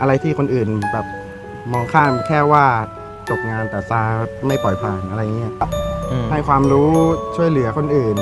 อะไรที่คนอื่นแบบมองข้ามแค่ว่าจบงานแต่ซาไม่ปล่อยผ่านอะไรเงี้ยอืมให้ความรู้ช่วยเหลือคนอื่น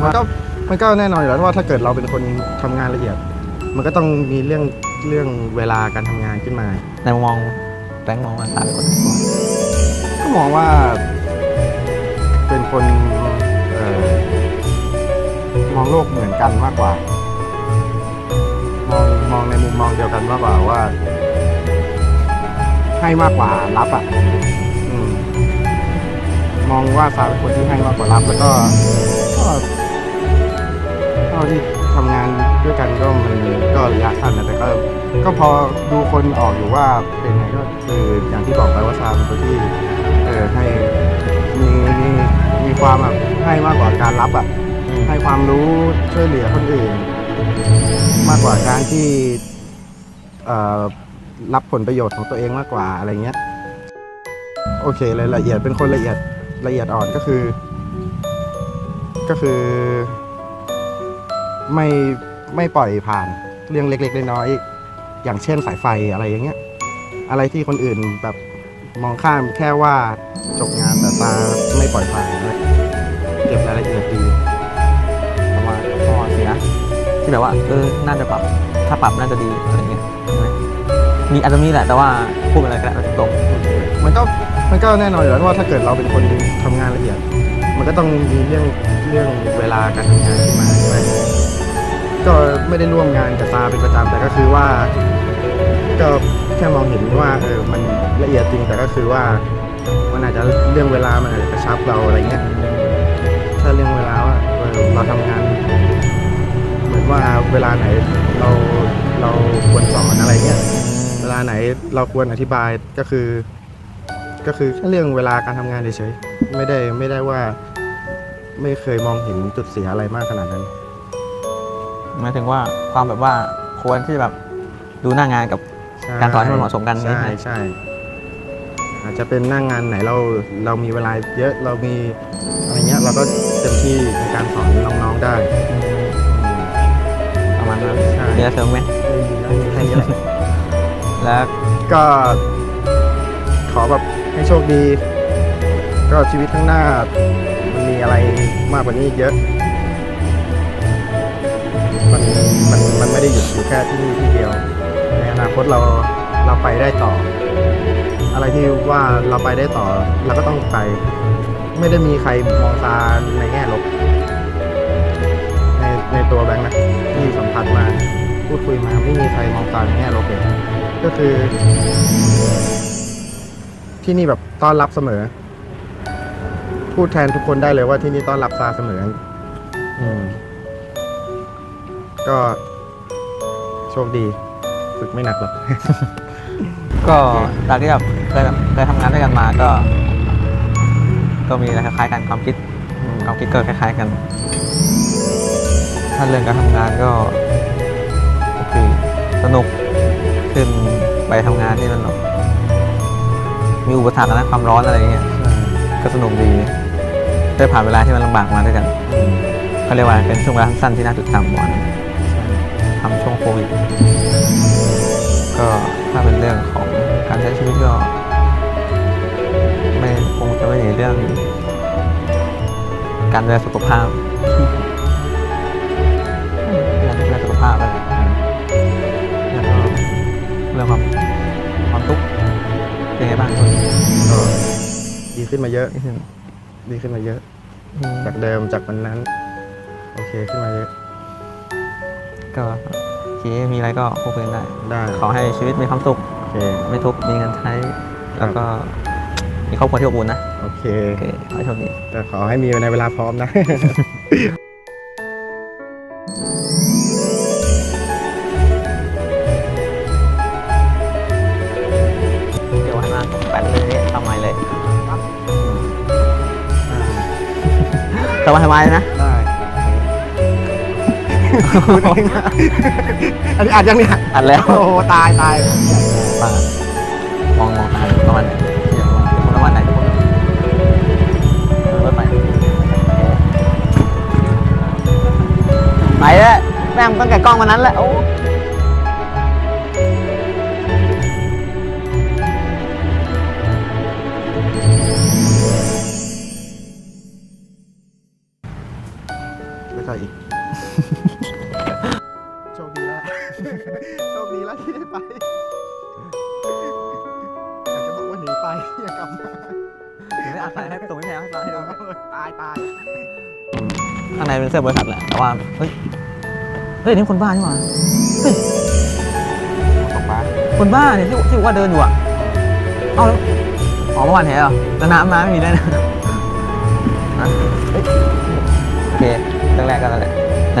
มันก็มันก็แน่นอนอยู่แล้วว่าถ้าเกิดเราเป็นคนทำงานละเอียด มันก็ต้องมีเรื่องเรื่องเวลาการทำงานขึ้นมาในมุมมองแบงค์มองว่าตาเป็นคนยังไงก็มองว่าเป็นคนเอ่อมองโลกเหมือนกันมากกว่า ยวกันมากกว่าว่า ให้มากกว่ารับอะอืมมองว่าซาเป็นคนที่ให้มากกว่ารับ แล้วก็ก็เท่าที่ทำงานด้วยกันก็มันก็ระยะสั้นนะแต่ก็ก็พอดูคนออกอยู่ว่าเป็นไงก็คืออย่างที่บอกไปว่าซาเป็นคนที่เออให้มีมีมีความแบบให้มากกว่าการรับอะให้ความรู้ช่วยเหลือคนอื่น มากกว่าการที่ รับผลประโยชน์ของตัวเองมากกว่าอะไรเงี้ยโอเคเลยละเอียดเป็นคนละเอียดละเอียดอ่อนก็คือ ก็คือ ไม่ไม่ปล่อยผ่านเรื่องเล็กๆน้อยๆอย่างเช่นสายไฟอะไรอย่างเงี้ย อะไรที่คนอื่นแบบมองข้ามแค่ว่าจบงานแต่ตาไม่ปล่อยผ่านเก็บรายละเอียดดี ที่แบบว่าเออน่าจะปรับ ถ้าปรับน่าจะดีอะไรเงี้ยใช่ไหมมีอาจจะมีแหละแต่ว่าพูดอะไรก็ได้ไม่ตรงมันก็มันก็แน่นอนอยู่แล้วว่าถ้าเกิดเราเป็นคนทำงานละเอียด มันก็ต้องมีเรื่องเรื่องเวลาการทำงานขึ้นมาใช่ไหมก็ไม่ได้ร่วมงานกับตาเป็นประจำแต่ก็คือว่า ก็แค่มองเห็นว่าเออมันละเอียดจริงแต่ก็คือว่ามันอาจจะเรื่องเวลามันอาจจะกระชับเราอะไรเงี้ยถ้าเรื่องเวลาว่าเราทำงาน ว่าเวลาไหนเราเราควรสอนอะไรเงี้ยเวลาไหนเราควรอธิบายก็คือ ก็คือแค่เรื่องเวลาการทำงานเฉยๆไม่ได้ไม่ได้ว่าไม่เคยมองเห็นจุดเสียอะไรมากขนาดนั้น หมายถึงว่าความแบบว่าควรที่จะแบบดูหน้างานกับใช่การสอนให้มันเหมาะสมกันใช่ใช่ไหมใช่อาจจะเป็นหนั่งงานไหนเราเรามีเวลาเยอะเรามีอะไรเงี้ยเราก็เต็มที่ในการสอนน้องๆได้ ประมาณนั้นใช่มีอะไรเสริมไหมไม่มีไม่มีแค่นี้แหละแล้วก็ขอแบบให้โชคดี ก็ชีวิตข้างหน้า มันมีอะไรมากกว่านี้อีกเยอะ มันมันมันไม่ได้หยุดอยู่แค่ที่นี่ที่เดียว ในอนาคตเราเราไปได้ต่อ อะไรที่ว่าเราไปได้ต่อเราก็ต้องไป ไม่ได้มีใครมองตาในแง่ลบ ในตัวแบงค์นะที่สัมผัสมาพูดคุยมาไม่มีใครมองตาในแง่ลบเลยก็คือ ที่นี่แบบต้อนรับเสมอ พูดแทนทุกคนได้เลยว่าที่นี่ต้อนรับซาเสมอ อืม ก็ โชคดี ฝึกไม่หนักหรอก ก็จากที่แบบเคยเคยทำงานด้วยกันมาก็ ก็มีอะไรคล้ายๆกันความคิดความคิดก็คล้ายๆกัน ถ้าเรื่องการทำงานก็โอเคสนุกขึ้นไปทำงานที่มันแบบมีอุปสรรคนะความร้อนอะไรอย่างเงี้ยก็สนุกดีได้ผ่านเวลาที่มันลำบากมาด้วยกันอืมเขาเรียกว่าเป็นช่วงเวลาสั้นๆที่น่าจดจำวันทำช่วงโควิดก็ถ้าเป็นเรื่องของการใช้ชีวิตก็ไม่คงจะไม่หนีเรื่อง การดูแลสุขภาพ ขึ้นมาเยอะนี่คือดีขึ้นมาเยอะอืมจากเดิมจากวันนั้น โอเคขึ้นมาเยอะ ก็โอเคมีอะไรก็พูดคุยกันได้ ได้ ขอให้ชีวิตมีความสุข โอเค ไม่ทุกข์มีเงินใช้แล้วก็มีครอบครัวที่อบอุ่นนะโอเค โอเคขอให้โชคดี แต่ขอให้มีในเวลาพร้อมนะ ทำไมทำไมเลยนะ ได้อันนี้อัดยังเนี่ยอัดแล้ว โอ้โหตายตายป้ามองมองตาประมาณไหนเดี๋ยวเดี๋ยวคนละวันไหนทุกคนรถไปไปเลยแม่งตั้งแต่กล้องวันนั้นแหละโอ้ คดีแล้วที่ได้ไปอยากจะบอกว่าหนีไปอย่ากลับมาเดี๋ยวไม่อาศัยให้ตรงไม่แพ้ให้ตาให้ดูตายตายข้างในเป็นเสื้อบริษัทแหละแต่ว่าเฮ้ยเฮ้ยนี่คนบ้านี่หว่าเฮ้ยตกปลาคนบ้าเนี่ยที่ที่บอกว่าเดินอยู่อะเอาแล้วอ๋อเมื่อวานแท้เหรอแล้วน้ำมาไม่มีได้นะฮะเฮ้ยโอเคเรื่องแรกก็แล้วแหละแต่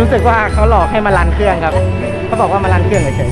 รู้สึกว่าเขาหลอกให้มารันเครื่องครับ เขาบอกว่ามารันเครื่องเฉย